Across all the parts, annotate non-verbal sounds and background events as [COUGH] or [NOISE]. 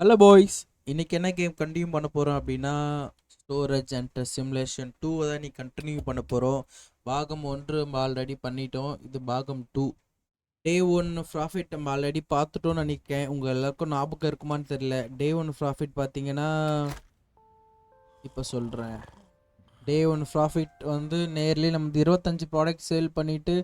Hello boys இன்னைக்கு என்ன game continue பண்ண போகிறோம் அப்படின்னா ஸ்டோரேஜ் அண்ட் சிமுலேஷன் டூவை தான் நீ கண்டினியூ பண்ண போகிறோம் பாகம் ஒன்று நம்ம ஆல்ரெடி பண்ணிட்டோம். இது பாகம் டூ டே ஒன் ப்ராஃபிட் நம்ம ஆல்ரெடி பார்த்துட்டோம்னு நினைக்கிறேன். உங்கள் எல்லாருக்கும் ஞாபகம் இருக்குமான்னு தெரியல. டே ஒன் ப்ராஃபிட் பார்த்தீங்கன்னா இப்போ சொல்கிறேன் டே ஒன் ப்ராஃபிட் வந்து நேர்லி நம்ம இருபத்தஞ்சி ப்ராடக்ட் சேல் பண்ணிவிட்டு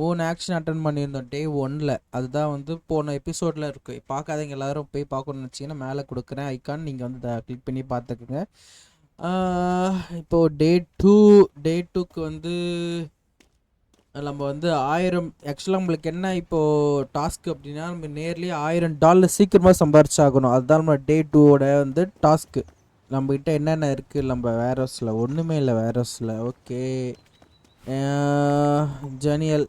மூணு ஆக்ஷன் அட்டன் பண்ணியிருந்தோம். டே ஒன்ல அதுதான் வந்து போன எபிசோடில் இருக்குது பார்க்காதவங்க எல்லாரும் போய் பார்க்கணும்னு நினச்சிங்கன்னா மேலே கொடுக்குறேன் ஐக்கான் நீங்கள் வந்து கிளிக் பண்ணி பார்த்துக்குங்க. இப்போது டே டூ டே டூக்கு வந்து நம்ம வந்து ஆயிரம் ஆக்சுவலாக நம்மளுக்கு என்ன இப்போது டாஸ்க் அப்படின்னா நம்ம நேர்லேயே ஆயிரம் டாலர் சீக்கிரமாக சம்பாரிச்சாகணும். அதுதான் நம்ம டே டூவோட வந்து டாஸ்க்கு நம்மக்கிட்ட என்னென்ன இருக்குது நம்ம வேரோஸில் ஒன்றுமே இல்லை வேரோஸில் ஓகே ஜெனியல்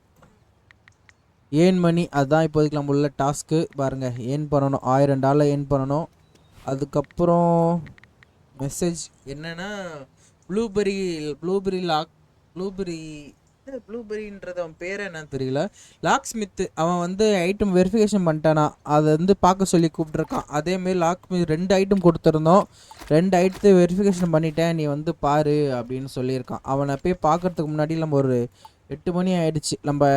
ஏன் மணி? அதுதான் இப்போதைக்கு நம்ம உள்ள டாஸ்க்கு பாருங்கள் ஏன் பண்ணணும்? ஆயிரம் டாலர் ஏன் பண்ணணும்? அதுக்கப்புறம் மெசேஜ் என்னென்னா ப்ளூபெரி ப்ளூபெரி லாக் ப்ளூபெரி ப்ளூபெரின்றது அவன் பேர் என்னன்னு தெரியல. லாக் ஸ்மித்து அவன் வந்து ஐட்டம் வெரிஃபிகேஷன் பண்ணிட்டானா. அதை வந்து பார்க்க சொல்லி கூப்பிட்ருக்கான் அதேமாரி லாக் ஸ்மித் ரெண்டு ஐட்டம் கொடுத்துருந்தோம். ரெண்டு ஐட்டத்தை வெரிஃபிகேஷன் பண்ணிட்டேன். நீ வந்து பாரு அப்படின்னு சொல்லியிருக்கான். அவனை போய் பார்க்கறதுக்கு முன்னாடி நம்ம ஒரு எட்டு மணி ஆயிடுச்சு. நம்ம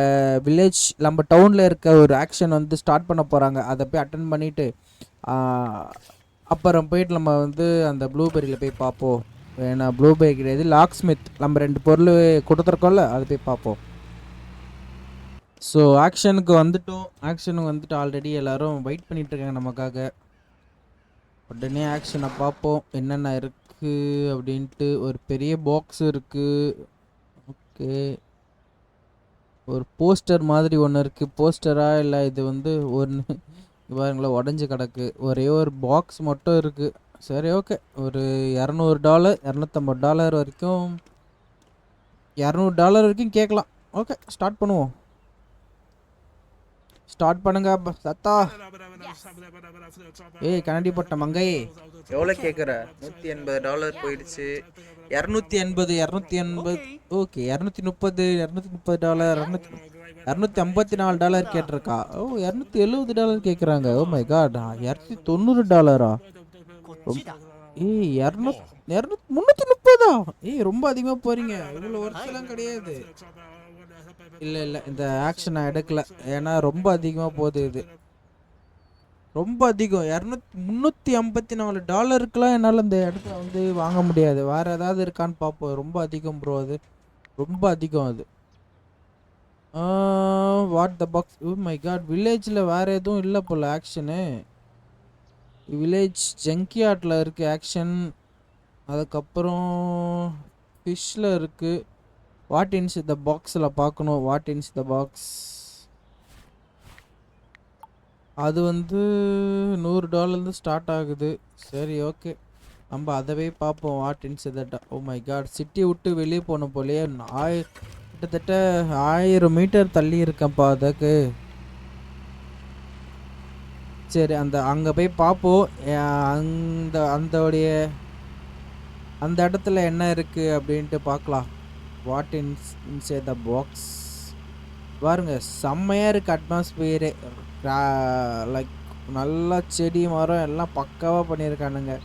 வில்லேஜ் நம்ம டவுனில் இருக்க ஒரு ஆக்ஷன் வந்து ஸ்டார்ட் பண்ண போகிறாங்க அதை போய் அட்டன் பண்ணிவிட்டு அப்புறம் போயிட்டு நம்ம வந்து அந்த ப்ளூபெரியில் போய் பார்ப்போம். ஏன்னா ப்ளூபெரி கிடையாது. லாக் ஸ்மித் நம்ம ரெண்டு பொருள் கொடுத்துருக்கோம்ல அதை போய் பார்ப்போம். ஸோ ஆக்ஷனுக்கு வந்துட்டோம். ஆக்ஷனுக்கு வந்துட்டு ஆல்ரெடி எல்லாரும் வெயிட் பண்ணிட்டு இருக்காங்க நமக்காக. உடனே ஆக்ஷனை பார்ப்போம். என்னென்ன இருக்குது அப்படின்ட்டு. ஒரு பெரிய பாக்ஸ் இருக்குது ஓகே ஒரு போஸ்டர் மாதிரி ஒன்று இருக்குது போஸ்டரா இல்லை இது வந்து ஒன்று [LAUGHS] பாருங்களா உடஞ்சி கிடக்கு. ஒரே ஒரு பாக்ஸ் மட்டும் இருக்குது சரி ஓகே ஒரு இரநூறு டாலர் இரநூத்தம்பது டாலர் வரைக்கும் இரநூறு டாலர் வரைக்கும் கேட்கலாம். ஓகே ஸ்டார்ட் பண்ணுவோம். ஸ்டார்ட் பண்ணுங்க சத்தா. ஏய் கண்ணாடி போட்ட மங்கை எவ்வளோ கேட்குற? நூற்றி எண்பது டாலர் போயிடுச்சு. இரநூத்தி எண்பது இரநூத்தி எண்பது. ஓகே இரநூத்தி முப்பது இரநூத்தி முப்பது டாலர் இரநூத்தி இரநூத்தி ஐம்பத்தி நாலு டாலர் கேட்டிருக்கா. ஓ இரநூத்தி எழுபது டாலர் கேட்குறாங்க. ஓ மை காட் இரநூத்தி தொண்ணூறு டாலரா ஏய் இரநூத் இரநூத்தி முந்நூற்றி முப்பதா? ஏய் ரொம்ப அதிகமாக போகிறீங்க இவ்வளோ வருஷம்லாம் கிடையாது. இல்லை இல்லை இந்த ஆக்ஷன் நான் எடுக்கல. ஏன்னா ரொம்ப அதிகமாக போகுது இது. ரொம்ப அதிகம். இரநூத்தி முந்நூற்றி ஐம்பத்தி நாலு டாலருக்குலாம் என்னால் இந்த இடத்துல வந்து வாங்க முடியாது. வேறு ஏதாவது இருக்கான்னு பார்ப்போம். ரொம்ப அதிகம் ப்ரோ அது. ரொம்ப அதிகம் அது. What the box oh my god வில்லேஜில் வேறு எதுவும் இல்லை போல் ஆக்ஷனு வில்லேஜ் ஜங்கியாட்டில் இருக்குது ஆக்ஷன் அதுக்கப்புறம் ஃபிஷ்ஷில் இருக்குது வாட் இன்ஸ் த பாக்ஸில் பார்க்கணும் வாட் இன்ஸ் த பாக்ஸ் அது வந்து நூறு டாலர்லேருந்து ஸ்டார்ட் ஆகுது. சரி ஓகே நம்ம அதவே பார்ப்போம். What in the oh my god city விட்டு வெளியே போன போலயே ஆய் கிட்டத்தட்ட ஆயிரம் மீட்டர் தள்ளி இருக்கேன்ப்பா அதுக்கு. சரி அந்த அங்கே போய் பார்ப்போம் அந்த அந்தோடைய அந்த இடத்துல என்ன இருக்குது அப்படின்ட்டு பார்க்கலாம் வாட் இன்ஸ் இன்சே த பாக்ஸ் பாருங்க செம்மையாக இருக்குது அட்மாஸ்பியரு லைக் நல்லா செடி மரம் எல்லாம் பக்காவாக பண்ணியிருக்கானுங்க.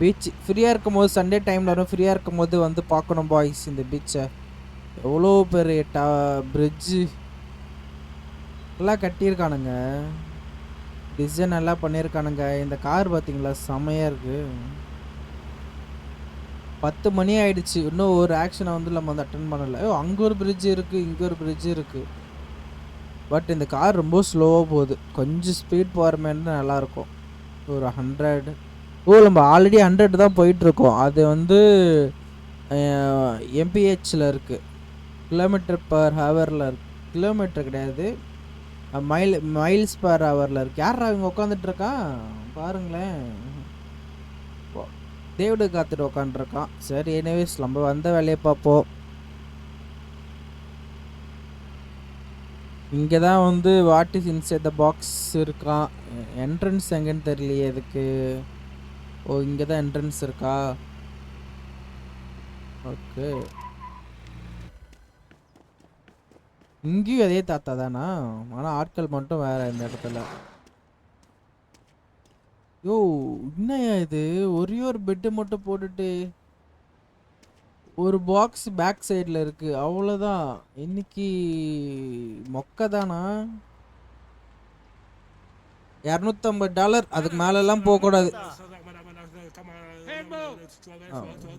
பீச் ஃப்ரீயாக இருக்கும் போது சண்டே டைமில் வரும் ஃப்ரீயாக இருக்கும் போது வந்து பார்க்கணும் பாய்ஸ் இந்த பீச்சை எவ்வளோ பெரிய டா பிரிட்ஜு எல்லாம் கட்டியிருக்கானுங்க. டிசைன் நல்லா பண்ணியிருக்கானுங்க இந்த கார் பார்த்தீங்களா செம்மையாக இருக்குது பத்து மணி ஆயிடுச்சு. இன்னும் ஒரு ஆக்ஷனை வந்து நம்ம வந்து அட்டன் பண்ணலை. ஓ அங்கே ஒரு பிரிட்ஜ் இருக்குது இங்கே ஒரு பிரிட்ஜ் இருக்குது பட் இந்த கார் ரொம்ப ஸ்லோவாக போகுது. கொஞ்சம் ஸ்பீட் போகிற மாதிரி நல்லாயிருக்கும். ஒரு ஹண்ட்ரட் ஓ நம்ம ஆல்ரெடி ஹண்ட்ரட் தான் போயிட்டுருக்கோம். அது வந்து எம்பிஹெச்சில் இருக்குது கிலோமீட்டர் பர் ஹவரில் இருக்கு. கிலோமீட்டர் கிடையாது. மைல் மைல்ஸ் பர் ஹவரில் இருக்கு. யாரா இவங்க உட்காந்துட்டு பாருங்களேன். தேவடு காத்துட்டு உட்காந்துருக்கான் சரி எனிவேஸ் நம்ம வந்த வேலையை பார்ப்போம். இங்கே தான் வந்து what is inside the box இருக்கான். என்ட்ரன்ஸ் எங்கேன்னு தெரியலையே எதுக்கு? ஓ இங்கே தான் என்ட்ரன்ஸ் இருக்கா? ஓகே இங்கேயும் அதே தாத்தா தானா? ஆனால் ஆட்கள் மட்டும் வேற இந்த இடத்துல. யோ என்னய்யா இது? ஒரே ஒரு பெட்டு மட்டும் போட்டுட்டு ஒரு பாக்ஸ் பேக் சைடில் இருக்கு. அவ்வளோதான் இன்னைக்கு மொக்க தானா? இரநூத்தம்பது டாலர் அதுக்கு மேலெல்லாம் போகக்கூடாது.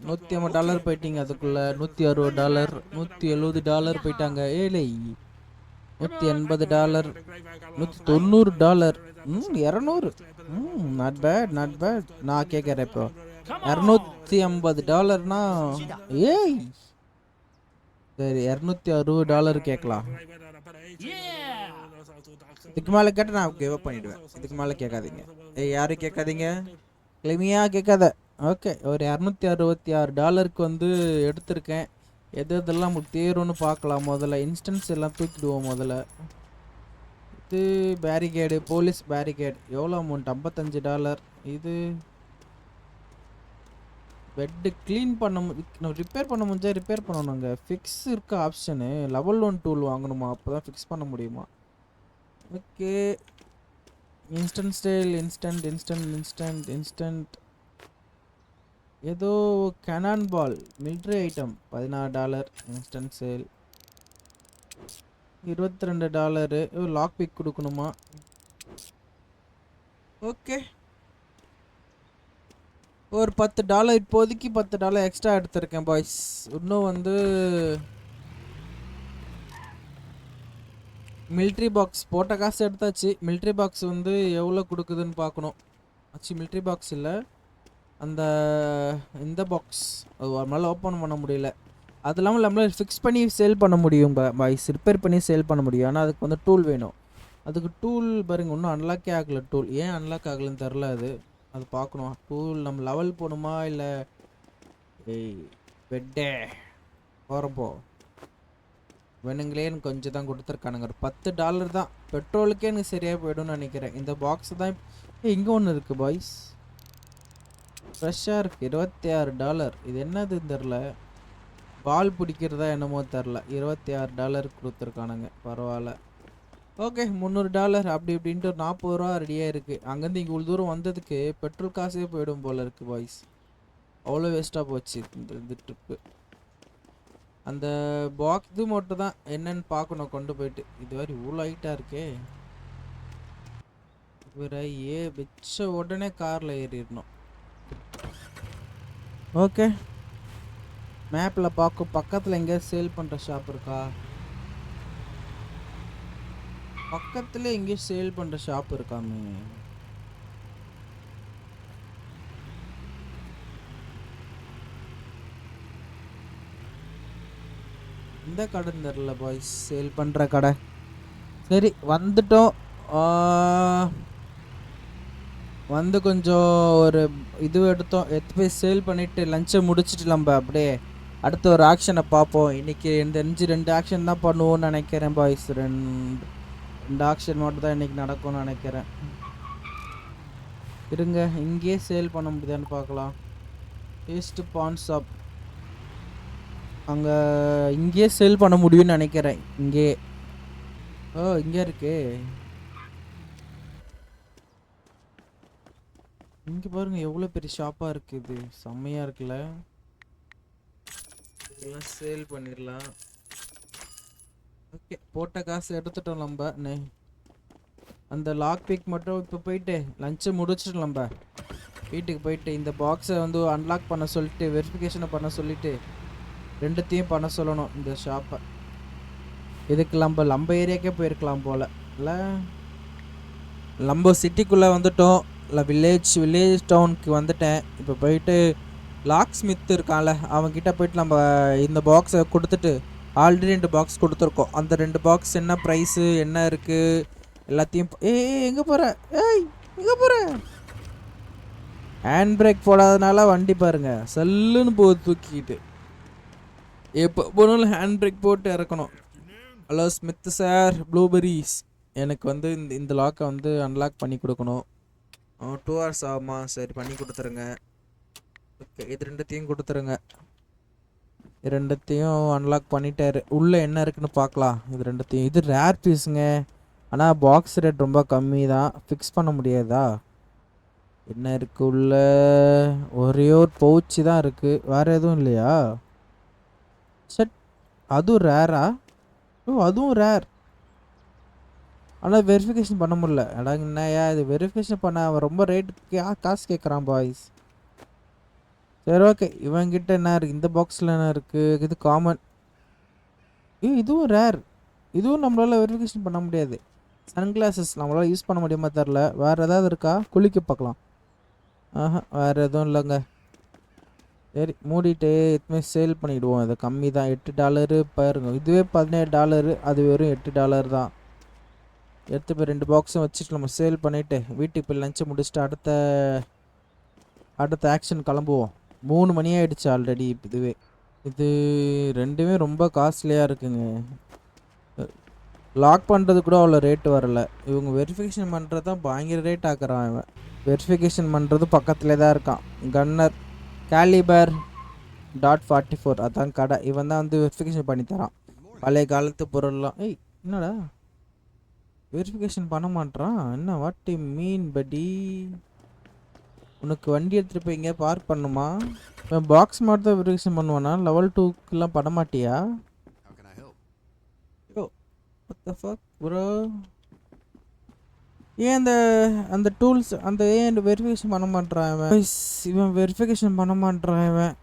நூற்றி ஐம்பது டாலர் போயிட்டீங்க அதுக்குள்ள நூற்றி அறுபது டாலர் நூற்றி எழுபது டாலர் போயிட்டாங்க. ஏழை நூற்றி எண்பது டாலர் நூற்றி தொண்ணூறு டாலர். ம் இரநூறு. ம் நாட் பேட் நாட் பேட் நான் கேட்குறேன் இப்போ. இரநூத்தி ஐம்பது டாலர்னா ஏய்! சரி இரநூத்தி அறுபது டாலர் கேட்கலாம். இதுக்கு மேலே கேட்டால் நான் கிவ் பண்ணிவிடுவேன் இதுக்கு மேலே கேட்காதீங்க. ஏய் யாரும் கேட்காதீங்க. எளிமையாக கேட்காத. ஓகே ஒரு இரநூத்தி அறுபத்தி ஆறு டாலருக்கு வந்து எடுத்திருக்கேன். எது எதெல்லாம் நமக்கு தேரும்னு பார்க்கலாம். முதல்ல இன்ஸ்டன்ஸ் எல்லாம் தூக்கிடுவோம் முதல்ல. இது பேரிகேடு போலீஸ் பேரிகேட் எவ்வளோ அமௌண்ட் ஐம்பத்தஞ்சு டாலர். இது பெட்டு க்ளீன் பண்ண மு நம்ம ரிப்பேர் பண்ண முடிஞ்சால் ரிப்பேர் பண்ணணுங்க. ஃபிக்ஸ் இருக்க ஆப்ஷனு லெவல் ஒன் டூல் வாங்கணுமா? அப்போ தான் ஃபிக்ஸ் பண்ண முடியுமா? Okay instant style instant instant instant instant ஏதோ கனான் பால் மிலிட்ரி ஐட்டம் பதினாறு டாலர் இன்ஸ்டன்ட் சேல் இருபத்தி ரெண்டு டாலரு லாக் பிக் கொடுக்கணுமா? ஓகே ஒரு பத்து டாலர் இப்போதைக்கு பத்து டாலர் எக்ஸ்ட்ரா எடுத்திருக்கேன் பாய்ஸ் இன்னும் வந்து மில்ட்ரி பாக்ஸ் போட்ட காசு எடுத்தாச்சு. மில்ட்ரி பாக்ஸ் வந்து எவ்வளோ கொடுக்குதுன்னு பார்க்கணும். ஆச்சு மில்ட்ரி பாக்ஸ் இல்லை. அந்த இந்த பாக்ஸ் அது நம்மளால் ஓப்பன் பண்ண முடியல. அது இல்லாமல் நம்மளால் ஃபிக்ஸ் பண்ணி சேல் பண்ண முடியும் பாய்ஸ் ரிப்பேர் பண்ணி சேல் பண்ண முடியும். ஆனால் அதுக்கு வந்து டூல் வேணும். அதுக்கு டூல் பாருங்க இன்னும் அன்லாக்கே ஆகலை டூல் ஏன் அன்லாக் ஆகலைன்னு தெரில அது. அது பார்க்கணும். டூல் நம்ம லெவல் போகணுமா இல்லை? ஏய் பெட்டே போகிறப்போ வேணுங்களே எனக்கு கொஞ்சம் தான் கொடுத்துருக்கானுங்க. ஒரு பத்து டாலர் தான். பெட்ரோலுக்கே எனக்கு சரியாக போயிடும்னு நினைக்கிறேன். இந்த பாக்ஸ் தான் இங்கே ஒன்று இருக்குது பாய்ஸ் ஃப்ரெஷ்ஷாக இருக்குது இருபத்தி ஆறு டாலர். இது என்னதுன்னு தெரில பால் பிடிக்கிறதா என்னமோ தெரில இருபத்தி ஆறு டாலர் கொடுத்துருக்கானுங்க. பரவாயில்ல. ஓகே முந்நூறு டாலர். அப்படி இப்படின்ட்டு ஒரு நாற்பது ரூபா ரெடியாக இருக்குது அங்கேருந்து இங்கே இவ்வளோ தூரம் வந்ததுக்கு பெட்ரோல் காசே போயிடும் போல் இருக்குது பாய்ஸ் அவ்வளோ வேஸ்ட்டாக போச்சு இந்த இந்த ட்ரிப்பு அந்த பாக்ஸ் இது மட்டும் தான் என்னன்னு பார்க்கணும் கொண்டு போயிட்டு. இது மாதிரி இவ்வளோ ஹைட்டாக இருக்கே. இவரை ஏ வச்ச உடனே காரில் ஏறிடணும். ஓகே. மேப்பில் பார்க்கும் பக்கத்தில் எங்கேயாவது சேல் பண்ணுற ஷாப் இருக்கா? பக்கத்தில் எங்கேயும் சேல் பண்ணுற ஷாப் இருக்காமே. எந்த கடை தெரில பாய்ஸ் சேல் பண்ணுற கடை. சரி வந்துட்டோம். வந்து கொஞ்சம் ஒரு இது எடுத்தோம். எடுத்து போய் சேல் பண்ணிவிட்டு லஞ்சை முடிச்சுட்டு நம்ம அப்படியே. அடுத்த ஒரு ஆக்ஷனை பார்ப்போம். இன்னைக்கு இந்த அஞ்சு ரெண்டு ஆக்ஷன் தான் பண்ணுவோம்னு நினைக்கிறேன் பாய்ஸ் ரெண்டு ரெண்டு ஆக்ஷன் மட்டும் தான் இன்றைக்கி நடக்கும்னு நினைக்கிறேன். இருங்க இங்கேயே சேல் பண்ண முடியுதான்னு பார்க்கலாம். ஈஸ்ட் பான் ஷாப் அங்கே இங்கேயே சேல் பண்ண முடியும்னு நினைக்கிறேன். இங்கே. ஓ இங்கே இருக்கு. இங்கே பாருங்கள் எவ்வளோ பெரிய ஷாப்பாக இருக்குது செம்மையாக இருக்குல்ல. இதெல்லாம் சேல் பண்ணிடலாம். ஓகே போட்ட காசு எடுத்துட்டோம் நம்ம. நே. அந்த லாக் பிக் மட்டும் இப்போ போயிட்டு லஞ்சை முடிச்சிட்டு நம்ம. வீட்டுக்கு போயிட்டு இந்த பாக்ஸை வந்து அன்லாக் பண்ண சொல்லிட்டு வெரிஃபிகேஷனை பண்ண சொல்லிவிட்டு ரெண்டுத்தையும் பண்ண சொல்லணும் இந்த ஷாப்பை இதுக்கு நம்ம லம்ப ஏரியாக்கே போயிருக்கலாம் போல். இல்லை? நம்ம சிட்டிக்குள்ளே வந்துட்டோம். இல்லை வில்லேஜ் வில்லேஜ் டவுனுக்கு வந்துட்டேன். இப்போ போயிட்டு லாக் ஸ்மித் இருக்கான்ல அவன்கிட்ட போயிட்டு நம்ம இந்த பாக்ஸை கொடுத்துட்டு ஆல்ரெடி ரெண்டு பாக்ஸ் கொடுத்துருக்கோம். அந்த ரெண்டு பாக்ஸ் என்ன ப்ரைஸு என்ன இருக்குது எல்லாத்தையும் ஏ எங்கே போகிற ஏய் எங்கே போகிற ஹேண்ட் பிரேக் போடாதனால வண்டி பாருங்கள் சல்லுன்னு போகுது தூக்கிக்கிட்டு. எப்போ போனாலும் ஹேண்ட் பிரேக் போட்டு இறக்கணும். ஹலோ ஸ்மித் சார் ப்ளூபெரிஸ் எனக்கு வந்து இந்த இந்த லாக்கை வந்து அன்லாக் பண்ணி கொடுக்கணும். டூ ஹவர்ஸ் ஆகுமா? சரி பண்ணி கொடுத்துருங்க. ஓகே இது ரெண்டுத்தையும் கொடுத்துருங்க. இது ரெண்டுத்தையும் அன்லாக் பண்ணிட்டாரு. உள்ளே என்ன இருக்குன்னு பார்க்கலாம். இது ரெண்டுத்தையும். இது ரேர் பீஸுங்க ஆனால் பாக்ஸ் ரேட் ரொம்ப கம்மி தான். ஃபிக்ஸ் பண்ண முடியாதா? என்ன இருக்குது உள்ள? ஒரே ஒரு பவுச்சு தான் இருக்குது வேறு எதுவும் இல்லையா? சட் அதுவும் ரேரா ஓ அதுவும் ரேர் ஆனால் வெரிஃபிகேஷன் பண்ண முடியல. அடா என்னையா இது? வெரிஃபிகேஷன் பண்ண அவன் ரொம்ப ரேட்டு காசு கேட்குறான் பாய்ஸ் சரி ஓகே இவங்கிட்ட என்ன இருக்கு? இந்த பாக்ஸில் என்ன இருக்குது இது காமன் ஏ இதுவும் ரேர் இதுவும் நம்மளால் வெரிஃபிகேஷன் பண்ண முடியாது. சன்கிளாஸஸ் நம்மளால் யூஸ் பண்ண முடியுமா தெரில வேறு ஏதாவது இருக்கா? குளிக்க பார்க்கலாம். ஆஹா வேறு எதுவும் இல்லைங்க. சரி மூடிட்டு எதுவுமே சேல் பண்ணிவிடுவோம் இது கம்மி தான். எட்டு டாலரு பாருங்க. இதுவே பதினேழு டாலரு அது வெறும் எட்டு டாலர் தான். எடுத்து போய் ரெண்டு பாக்ஸும் வச்சுட்டு நம்ம சேல் பண்ணிவிட்டு வீட்டுக்கு போய் லஞ்சை முடிச்சுட்டு அடுத்த அடுத்த ஆக்ஷன் கிளம்புவோம். மூணு மணி ஆகிடுச்சு ஆல்ரெடி இதுவே. இது ரெண்டுமே ரொம்ப காஸ்ட்லியாக இருக்குங்க. லாக் பண்ணுறது கூட அவ்வளோ ரேட்டு வரல. இவங்க வெரிஃபிகேஷன் பண்ணுறது தான் பயங்கர ரேட் ஆக்குறான் இவன். வெரிஃபிகேஷன் பண்ணுறது பக்கத்துலேயே தான் இருக்கான். Gunner calibre dot forty four அதான் கடை. இவன் தான் வந்து வெரிஃபிகேஷன் பண்ணி தரான். பழைய காலத்து பொருள்லாம். ஏய் என்னடா? வெரிஃபிகேஷன் பண்ண மாட்றான். என்ன வாட் மீன் படி? உனக்கு வண்டி எடுத்துகிட்டு போய் எங்கேயா பார்க் பண்ணுமா? இவன் பாக்ஸ் மட்டும் தான் வெரிஃபிகேஷன் பண்ணுவானா? லெவல் டூக்கெலாம் பண்ண மாட்டியா? How can I ஏன் அந்த அந்த டூல்ஸ் அந்த ஏன் வெரிஃபிகேஷன் பண்ண மாட்றான் இவன்? இவன் வெரிஃபிகேஷன் பண்ண மாட்றான் இவன்.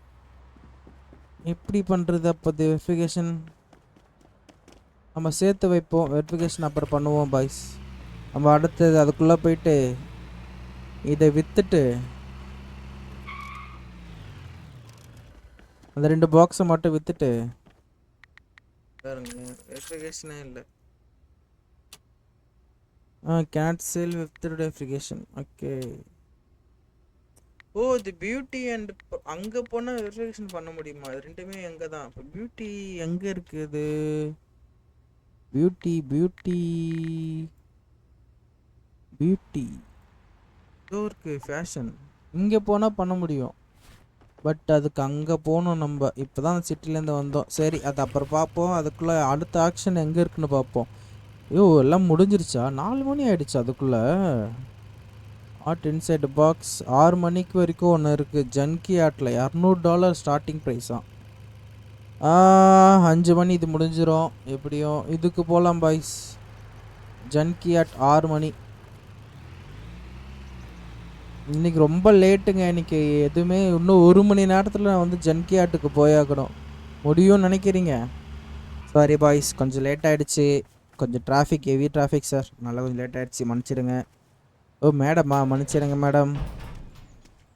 எப்படி பண்ணுறது அப்போ வெரிஃபிகேஷன் நம்ம சேர்த்து வைப்போம் வெரிஃபிகேஷன் அப்புறம் பண்ணுவோம் பாய்ஸ் நம்ம அடுத்தது அதுக்குள்ளே போயிட்டு இதை விற்றுட்டு அந்த ரெண்டு பாக்ஸை மட்டும் விற்றுட்டு பாருங்க வெரிஃபிகேஷனே இல்லை. Ah cancel with verification okay oh இது பியூட்டி அண்ட் அங்கே போனால் வெரிஃபிகேஷன் பண்ண முடியுமா? இது ரெண்டுமே எங்கே தான். இப்போ பியூட்டி எங்கே இருக்குது பியூட்டி பியூட்டி பியூட்டி இதோ இருக்கு ஃபேஷன் இங்கே போனால் பண்ண முடியும். பட் அதுக்கு அங்கே போகணும் நம்ம. இப்போ தான் சிட்டிலேருந்து வந்தோம். சரி அது அப்புறம் பார்ப்போம். அதுக்குள்ளே அடுத்த ஆக்ஷன் எங்கே இருக்குன்னு பார்ப்போம். ஐயோ எல்லாம் முடிஞ்சிருச்சா? நாலு மணி ஆயிடுச்சு அதுக்குள்ளே. ஆர்ட் இன்சைட் பாக்ஸ் ஆறு மணிக்கு வரைக்கும் ஒன்று இருக்குது ஜன்கி ஆர்ட்டில் இரநூறு டாலர் ஸ்டார்டிங் தான் அஞ்சு மணி இது முடிஞ்சிடும் எப்படியும் இதுக்கு போகலாம் பாய்ஸ் ஜன்கி ஆர்ட் ஆறு மணி. இன்னைக்கு ரொம்ப லேட்டுங்க இன்னைக்கு எதுவுமே இன்னும் ஒரு மணி நேரத்தில் நான் வந்து ஜன்கி ஆட்டுக்கு போயாகணும். முடியும்னு நினைக்கிறீங்க? சாரி பாய்ஸ் கொஞ்சம் லேட் ஆகிடுச்சு கொஞ்சம் டிராஃபிக் ஹெவி டிராஃபிக் சார் நல்லா கொஞ்சம் லேட் ஆகிடுச்சு மன்னிச்சிடுங்க. ஓ மேடமா மன்னிச்சிடுங்க மேடம்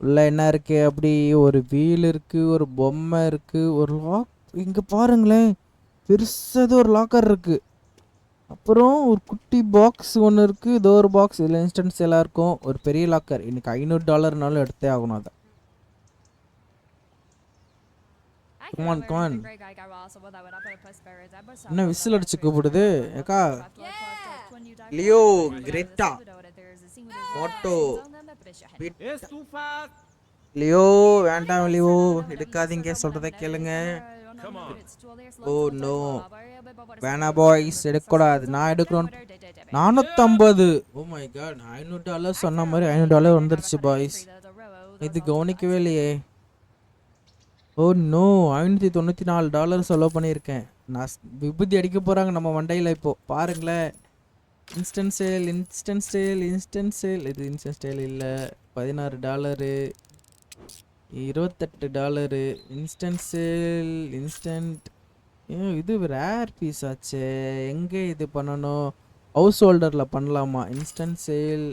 உள்ளே என்ன இருக்குது அப்படி ஒரு வீல் இருக்குது ஒரு பொம்மை இருக்குது ஒரு லாக் இங்கே பாருங்களேன். பெருசது ஒரு லாக்கர் இருக்குது அப்புறம் ஒரு குட்டி பாக்ஸ் ஒன்று இருக்குது ஏதோ ஒரு பாக்ஸ் இதில் இன்ஸ்டன்ஸ் எல்லாம் இருக்கும் ஒரு பெரிய லாக்கர் இன்றைக்கி ஐநூறு டாலர்னாலும் எடுத்தே ஆகணும் அதை. என்ன விசில் அடிச்சு கூப்பிடுது ஏக்கா லியோ கிரெட்டா மோட்டோ லியோ வேண்டாம் லியோ எடுக்காதீங்க சொல்றத கேளுங்க. ஓ நோ வேணா பாய்ஸ் எடுக்கக்கூடாது. நான் எடுக்கிறோம். நானூற்றம்பது ஓ மை காட் ஐநூறு டாலர் சொன்ன மாதிரி ஐநூறு டாலர் வந்துருச்சு பாய்ஸ் இது கவனிக்கவே இல்லையே. ஓ நோ ஐநூற்றி தொண்ணூற்றி நாலு டாலர் செலவு பண்ணியிருக்கேன். நான் விபூதி அடிக்க போகிறாங்க நம்ம மண்டையில் இப்போ. பாருங்களேன். Instant sale instant sale instant sale. இது இன்ஸ்டன்ட் சேல் இல்லை. பதினாறு டாலரு. இருபத்தெட்டு டாலரு. Instant sale instant. ஏன் இது ரேர் பீஸ் ஆச்சே. எங்கே இது பண்ணணும்? ஹவுஸ் ஹோல்டரில் பண்ணலாமா? Instant sale.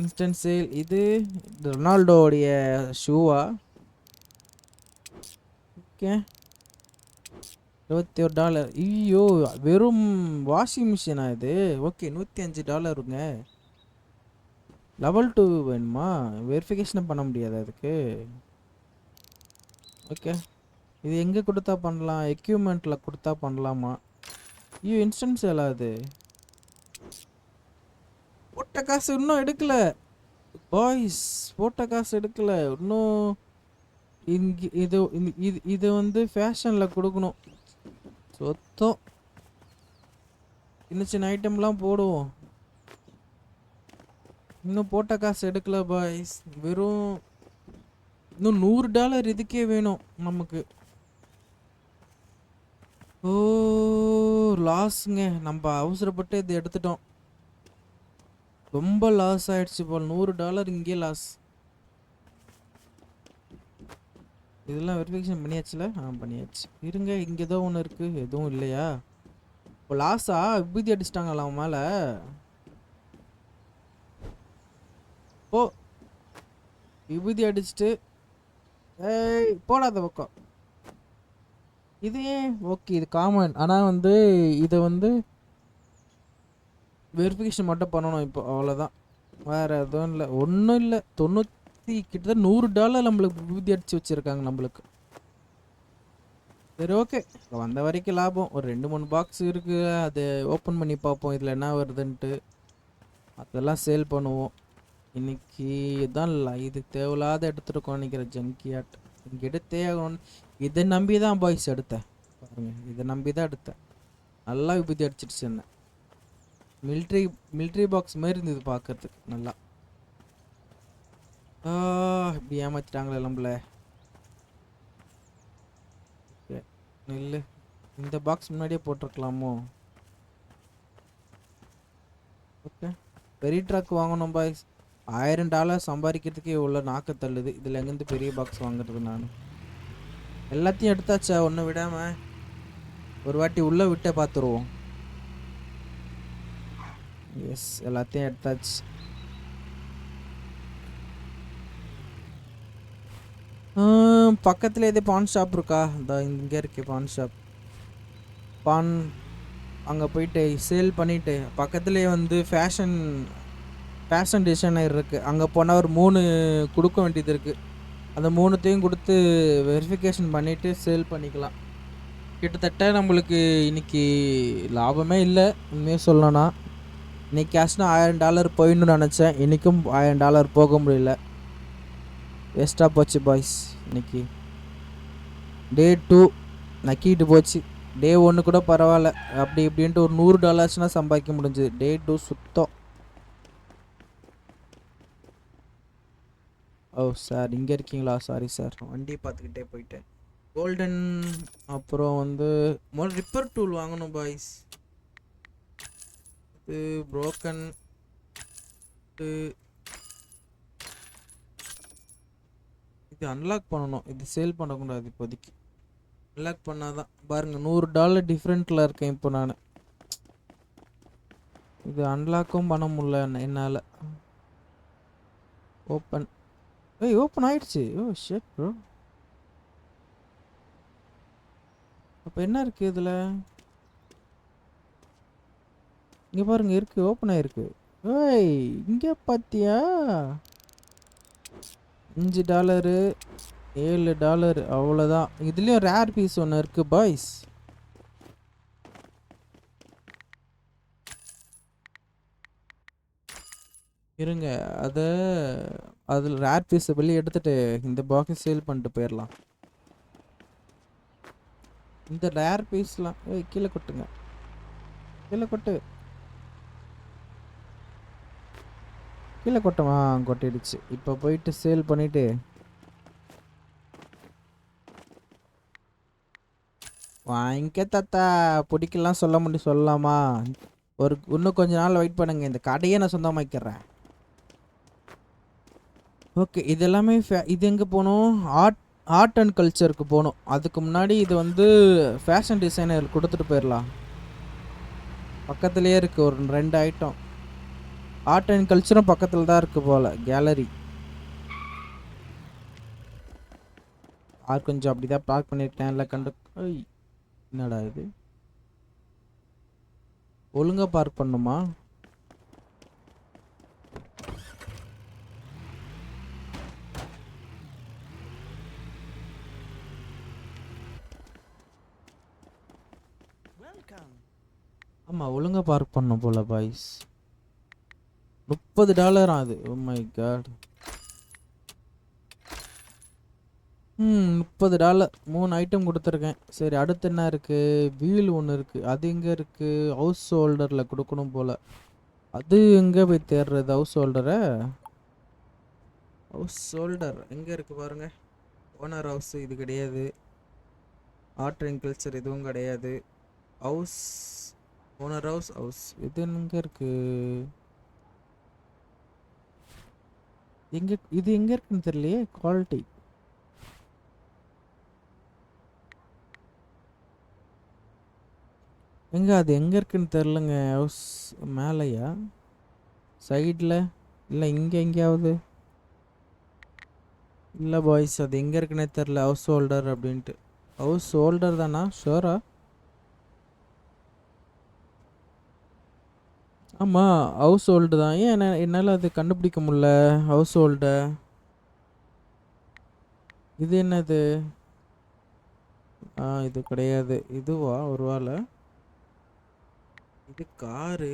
Instant sale. இது ரொனால்டோடைய ஷூவா ஓகே. இருபத்தி ஒரு டாலர் ஐயோ வெறும் வாஷிங் மிஷினா இது? ஓகே நூற்றி அஞ்சு டாலருங்க லெவல் டூ வேணுமா? வெரிஃபிகேஷன் பண்ண முடியாது அதுக்கு ஓகே. இது எங்கே கொடுத்தா பண்ணலாம்? எக்யூப்மெண்ட்டில் கொடுத்தா பண்ணலாமா? ஐயோ இன்ஸ்டன்ஸ் எல்லாம் அது போட்ட காசு இன்னும் எடுக்கல. பாய்ஸ் போட்ட காசு எடுக்கல. இன்னும் இங்கே இது இது இது வந்து ஃபேஷனில் கொடுக்கணும். சொத்தம். சின்ன சின்ன ஐட்டம்லாம் போடுவோம். இன்னும் போட்ட காசு எடுக்கல பாய்ஸ் வெறும் இன்னும் நூறு டாலர் இதுக்கே வேணும் நமக்கு. ஓ லாஸுங்க நம்ம அவசரப்பட்டு இது எடுத்துட்டோம். ரொம்ப லாஸ் ஆயிடுச்சு போல். நூறு டாலர் இங்கே லாஸ் இதெல்லாம் வெரிஃபிகேஷன் பண்ணியாச்சுல? ஆ பண்ணியாச்சு. இருங்க இங்கே ஏதோ ஒன்று இருக்குது எதுவும் இல்லையா? இப்போ லாஸா விபூதி அடிச்சிட்டாங்களா அவன் மேலே? ஓ விபூதி அடிச்சிட்டு ஏய் போடாத பக்கம். இது ஏன்? ஓகே இது காமன் ஆனால் வந்து இதை வந்து வெரிஃபிகேஷன் மட்டும் பண்ணணும் இப்போ. அவ்வளோதான் வேறு எதுவும் இல்லை. ஒன்றும் இல்லை. தொண்ணூற்றி கிட்டத்தட்ட நூறு டாலர் நம்மளுக்கு விபூதி அடிச்சு வச்சுருக்காங்க நம்மளுக்கு. சரி ஓகே வந்த வரைக்கும் லாபம். ஒரு ரெண்டு மூணு பாக்ஸ் இருக்குது அதை ஓப்பன் பண்ணி பார்ப்போம். இதில் என்ன வருதுன்ட்டு. அதெல்லாம் சேல் பண்ணுவோம். இன்னைக்கு இதான் ல- இது தேவையில்லாத எடுத்துருக்கோம் நினைக்கிற ஜங்கியாட் இங்கே எடுத்தே ஆகணும். இதை நம்பி தான் பாய்ஸ் எடுத்தேன். பாருங்கள் இதை நம்பி தான் எடுத்தேன். நல்லா விபூதி அடிச்சிட்டு என்ன. மிலிட்ரி மிலிட்ரி பாக்ஸ் மாதிரி இருந்தது பார்க்கறதுக்கு. நல்லா. இப்படி ஏமாத்திட்டாங்களே நம்மள நெல் இந்த பாக்ஸ் முன்னாடியே போட்டிருக்கலாமோ? ஓகே. பெரிய ட்ரக் வாங்கணும் பாய்ஸ் ஆயிரம் டாலர் சம்பாதிக்கிறதுக்கே உள்ள நாக்க தள்ளுது. இதில் எங்கேருந்து பெரிய பாக்ஸ் வாங்குறது நான்? எல்லாத்தையும் எடுத்தாச்சா? ஒன்றும் விடாமல் ஒரு வாட்டி உள்ளே விட்டே பார்த்துருவோம் எஸ் எல்லாத்தையும் எடுத்தாச்சு. பக்கத்தில் எதே பான் ஷாப் இருக்கா? இந்த இங்கே இருக்கே பான் ஷாப் பான் அங்கே போயிட்டு சேல் பண்ணிவிட்டு பக்கத்துலேயே வந்து ஃபேஷன் ஃபேஷன் டிசைனர் இருக்குது அங்கே போனால் ஒரு மூணு கொடுக்க வேண்டியது இருக்குது அந்த மூணுத்தையும் கொடுத்து வெரிஃபிகேஷன் பண்ணிவிட்டு சேல் பண்ணிக்கலாம். கிட்டத்தட்ட நம்மளுக்கு இன்னைக்கு லாபமே இல்லை. உண்மையாக சொல்லணும்னா இன்னைக்கு கேஷ்னா ஆயிரம் டாலர் போயிடணும்னு நினச்சேன். இன்றைக்கும் ஆயிரம் டாலர் போக முடியல. வேஸ்ட்டாக போச்சு பாய்ஸ் இன்னைக்கு டே டூ நக்கிட்டு போச்சு. டே ஒன்று கூட பரவாயில்ல. அப்படி இப்படின்ட்டு ஒரு நூறு டாலர்ஸ்னா சம்பாதிக்க முடிஞ்சுது. டே டூ சுத்தம். Oh, ஓ சார் இங்கே இருக்கீங்களா? சாரி சார் வண்டி பார்த்துக்கிட்டே போயிட்டேன். கோல்டன் அப்புறம் வந்து முதல்ல ரிப்பேர் டூல் வாங்கணும் பாய்ஸ் இது ப்ரோக்கன் இது இது அன்லாக் பண்ணணும். இது சேல் பண்ணக்கூடாது இப்போதைக்கு. அன்லாக் பண்ணாதான். பாருங்க நூறு டாலர் டிஃப்ரெண்ட்டில் இருக்கேன் இப்போ நான். இது அன்லாக்கும் பண்ண முடியல என்னால். ஓப்பன் ஏய் ஓப்பன் ஆயிடுச்சு. ஓ ஷேட் ப்ரோ அப்போ என்ன இருக்கு இதில்? இங்கே பாருங்க இருக்கு ஓப்பன் ஆயிருக்கு. ஏய் இங்கே பார்த்தியா அஞ்சு டாலரு ஏழு டாலர் அவ்வளோதான் இதுலேயும் ரேர் பீஸ் ஒன்று இருக்குது பாய்ஸ் இருங்க அதை அதில் ரேர் பீஸை வெளியே எடுத்துகிட்டு இந்த பாக்ஸ் சேல் பண்ணிட்டு போயிடலாம் இந்த ரேர் பீஸ்லாம் ஏய் கீழே கொட்டுங்க. கீழே கொட்டு. கீழே கொட்டமா கொட்டிடுச்சு. இப்போ போயிட்டு சேல் பண்ணிட்டு வாங்கிக்க தாத்தா பிடிக்கலாம் சொல்ல முடியும் சொல்லலாமா? ஒரு இன்னும் கொஞ்ச நாள் வெயிட் பண்ணுங்க. இந்த கடையே நான் சொந்தமாக்கிறேன் ஓகே இது எல்லாமே இது எங்கே போகணும்? ஆர்ட் ஆர்ட் அண்ட் கல்ச்சருக்கு போகணும். அதுக்கு முன்னாடி இது வந்து ஃபேஷன் டிசைனர் கொடுத்துட்டு போயிடலாம் பக்கத்துலேயே இருக்குது ஒரு ரெண்டு ஐட்டம் ஆர்ட் அண்ட் கல்ச்சரும் பக்கத்தில் தான் இருக்குது போல் கேலரி ஆர் கொஞ்சம் அப்படி தான் பார்க் பண்ணியிருக்கேன் இல்லை கண்டு என்னடா இது? ஒழுங்காக பார்க் பண்ணுமா? ஆமாம் ஒழுங்காக பார்க் பண்ணும் போல பாய்ஸ் முப்பது டாலர் அது ஓ மை காட் ம் முப்பது டாலர். மூணு ஐட்டம் கொடுத்துருக்கேன். சரி அடுத்து என்ன இருக்குது வீல் ஒன்று இருக்குது அது எங்கே இருக்குது ஹவுஸ் ஹோல்டரில் கொடுக்கணும் போல். அது எங்கே போய் தேடுறது ஹவுஸ் ஹோல்டரை ஹவுஸ் ஹோல்டர் எங்கே இருக்குது பாருங்க. ஓனர் ஹவுஸ் இது கிடையாது. ஆர்ட் அண்ட் கல்ச்சர் எதுவும் கிடையாது. ஹவுஸ் ஓனர் ஹவுஸ் ஹவுஸ் இது எங்கே இருக்குது எங்கே இது எங்கே இருக்குன்னு தெரியலையே? குவாலிட்டி எங்க அது எங்கே இருக்குன்னு தெரிலங்க ஹவுஸ் மேலேயா? சைடில் இல்லை இங்கே எங்கேயாவது? இல்லை பாய்ஸ் அது எங்கே இருக்குன்னே தெரில ஹவுஸ் ஹோல்டர் அப்படின்ட்டு. ஹவுஸ் ஹோல்டர் தானா? ஷோரா ஆமாம் ஹவுஸ் ஹோல்டு தான். ஏன் என்ன என்னால் அது கண்டுபிடிக்க முடில ஹவுஸ் ஹோல்டை இது என்னது? ஆ இது கிடையாது. இதுவா? ஒரு இது காரு.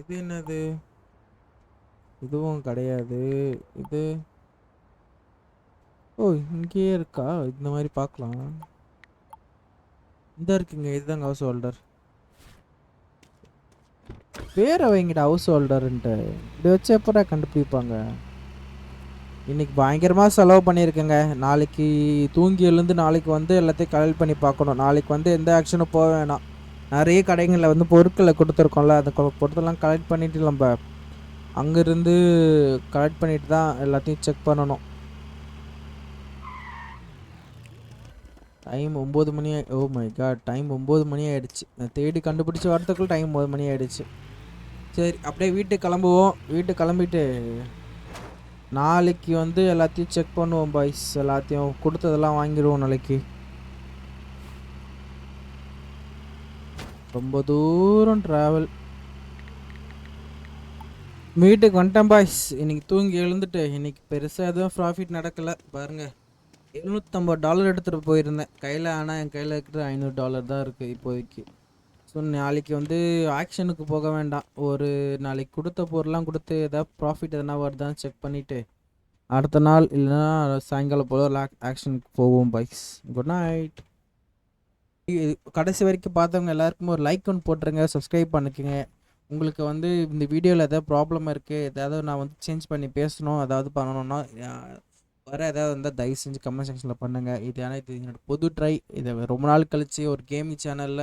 இது என்னது? இதுவும் கிடையாது. இது ஓ இங்கேயே இருக்கா? இந்த மாதிரி பார்க்கலாம். இந்த இருக்குங்க. இதுதாங்க ஹவுஸ் ஹோல்டர் பேரை வைங்கடா ஹவுஸ் ஹோல்டர்ன்ட்டு இப்படி வச்சு எப்படா கண்டுபிடிப்பாங்க? இன்றைக்கி பயங்கரமாக செலவு பண்ணியிருக்கேங்க. நாளைக்கு தூங்கி எழுந்து நாளைக்கு வந்து எல்லாத்தையும் கலெக்ட் பண்ணி பார்க்கணும். நாளைக்கு வந்து எந்த ஆக்ஷனும் போக வேணாம். நிறைய கடைகளில் வந்து பொருட்களை கொடுத்துருக்கோம்ல அந்த பொருட்கள்லாம் கலெக்ட் பண்ணிட்டு நம்ம அங்கேருந்து கலெக்ட் பண்ணிட்டு தான் எல்லாத்தையும் செக் பண்ணணும். டைம் ஒம்பது மணி ஓ மை காட் டைம் ஒம்பது மணி ஆகிடுச்சு நான் தேடி கண்டுபிடிச்சி வரதுக்குள்ள டைம் ஒம்பது மணி ஆகிடுச்சு சரி அப்படியே வீட்டுக்கு கிளம்புவோம். வீட்டுக்கு கிளம்பிட்டு நாளைக்கு வந்து எல்லாத்தையும் செக் பண்ணுவோம் பாய்ஸ் எல்லாத்தையும் கொடுத்ததெல்லாம் வாங்கிடுவோம் நாளைக்கு. ரொம்ப தூரம் ட்ராவல் வீட்டுக்கு வந்துட்டேன் பாய்ஸ் இன்னைக்கு தூங்கி எழுந்துட்டு இன்னைக்கு பெருசாக எதுவும் ப்ராஃபிட் நடக்கலை. பாருங்கள் எழுநூற்றம்பது டாலர் எடுத்துகிட்டு போயிருந்தேன். கையில் ஆனால் என் கையில் இருக்கிற ஐநூறு டாலர் தான் இருக்குது இப்போதைக்கு. ஸோ நாளைக்கு வந்து ஆக்ஷனுக்கு போக வேண்டாம். ஒரு நாளைக்கு கொடுத்த பொருள்லாம் கொடுத்து ஏதாவது ப்ராஃபிட் எதனா வருதான்னு செக் பண்ணிவிட்டு அடுத்த நாள் இல்லைன்னா சாயங்காலம் போல் ஆக்ஷனுக்கு போவோம் பைக்ஸ் குட் நைட் கடைசி வரைக்கும் பார்த்தவங்க எல்லாருக்குமே ஒரு லைக் ஒன்று போட்டுருங்க சப்ஸ்கிரைப் பண்ணிக்கோங்க. உங்களுக்கு வந்து இந்த வீடியோவில் ஏதாவது ப்ராப்ளம் இருக்குது ஏதாவது நான் வந்து சேஞ்ச் பண்ணி பேசணும் ஏதாவது பண்ணணும்னா வர ஏதாவது இருந்தால் தயவு செஞ்சு கமெண்ட் செக்ஷனில் பண்ணுங்கள் இது ஆனால் இது என்னோட பொது ட்ரை இதை ரொம்ப நாள் கழித்து ஒரு கேமிங் சேனலில்